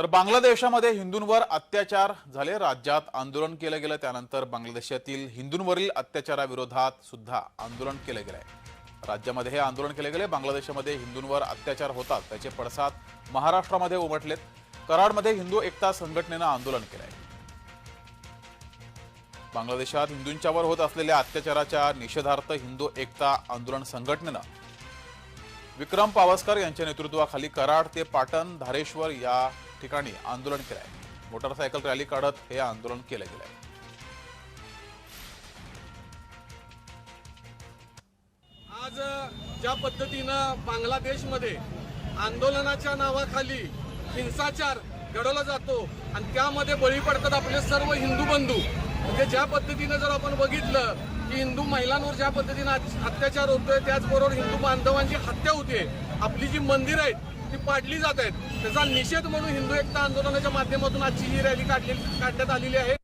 तर बांगलादेशामध्ये हिंदूंवर अत्याचार झाले. राज्यात आंदोलन केलं गेलं. त्यानंतर बांगलादेशातील हिंदूंवरील अत्याचाराविरोधात सुद्धा आंदोलन केलं गेलंय. राज्यामध्ये हे आंदोलन केले गेले बांगलादेशामध्ये हिंदूंवर अत्याचार होतात. त्याचे पडसाद महाराष्ट्रामध्ये उमटलेत. कराडमध्ये हिंदू एकता संघटनेनं आंदोलन केलं आहे बांगलादेशात हिंदूंच्यावर होत असलेल्या अत्याचाराच्या निषेधार्थ हिंदू एकता आंदोलन संघटनेनं विक्रम पावसकर यांच्या नेतृत्वाखाली कराड ते पाटण धारेश्वर या ठिकाणी आंदोलन केलं आहे मोटारसायकल रॅली काढत हे आंदोलन केलं गेलं आहे आज ज्या पद्धतीनं बांगलादेशमध्ये आंदोलनाच्या नावाखाली हिंसाचार घडवला जातो आणि त्यामध्ये बळी पडतात आपले सर्व हिंदू बंधू म्हणजे ज्या पद्धतीनं जर आपण बघितलं की हिंदू महिलांवर ज्या पद्धतीनं अत्याचार होतोय त्याचबरोबर हिंदू बांधवांची हत्या होते आपली जी मंदिरं आहेत ती पाडली जात आहेत. त्याचा निषेध म्हणून हिंदू एकता आंदोलनाच्या माध्यमातून आजची ही रॅली काढली काढण्यात आलेली आहे.